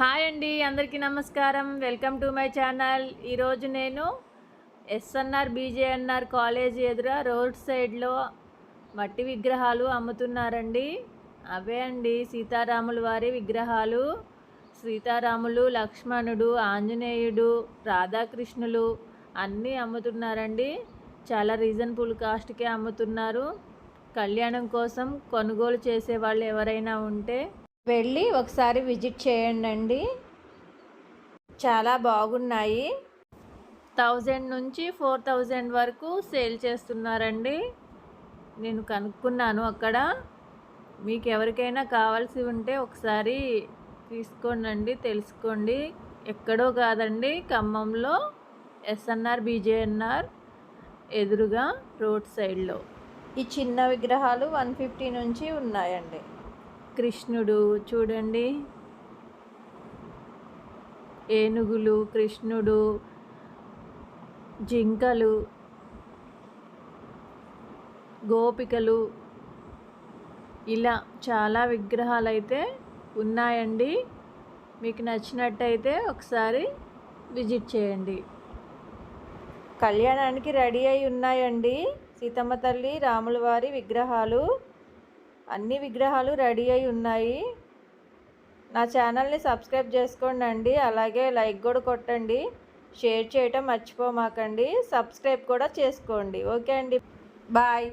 Hi అండి అందరికీ నమస్కారం. Welcome to my channel. ఈరోజు నేను ఎస్ఎన్ఆర్ బీజేఎన్ఆర్ కాలేజ్ ఎదుర రోడ్ సైడ్లో మట్టి విగ్రహాలు అమ్ముతున్నారండి. అవే అండి సీతారాముల వారి విగ్రహాలు. సీతారాములు లక్ష్మణుడు ఆంజనేయుడు రాధాకృష్ణులు అన్నీ అమ్ముతున్నారండి. చాలా రీజనబుల్ కాస్ట్కే అమ్ముతున్నారు. కళ్యాణం కోసం కొనుగోలు చేసే వాళ్ళు ఎవరైనా ఉంటే వెళ్ళి ఒకసారి విజిట్ చేయండి చాలా బాగున్నాయి. థౌజండ్ నుంచి ఫోర్ థౌజండ్ వరకు సేల్ చేస్తున్నారండి. నేను కనుక్కున్నాను అక్కడ. మీకు ఎవరికైనా కావాల్సి ఉంటే ఒకసారి తీసుకోండి తెలుసుకోండి. ఎక్కడో కాదండి ఖమ్మంలో ఎస్ఎన్ఆర్ బీజేఎన్ఆర్ ఎదురుగా రోడ్ సైడ్లో. ఈ చిన్న విగ్రహాలు వన్ ఫిఫ్టీ నుంచి ఉన్నాయండి. కృష్ణుడు చూడండి. ఏనుగులు కృష్ణుడు జింకలు గోపికలు ఇలా చాలా విగ్రహాలు అయితే ఉన్నాయండి. మీకు నచ్చినట్టయితే ఒకసారి విజిట్ చేయండి. కళ్యాణానికి రెడీ అయి ఉన్నాయండి సీతమ్మ తల్లి రాముల వారి విగ్రహాలు. అన్ని విగ్రహాలు రెడీ అయి ఉన్నాయి. నా ఛానల్ని సబ్స్క్రైబ్ చేసుకోండి అండి అలాగే లైక్ కూడా కొట్టండి. షేర్ చేయటం మర్చిపోమాకండి. సబ్స్క్రైబ్ కూడా చేసుకోండి. ఓకే అండి. బాయ్.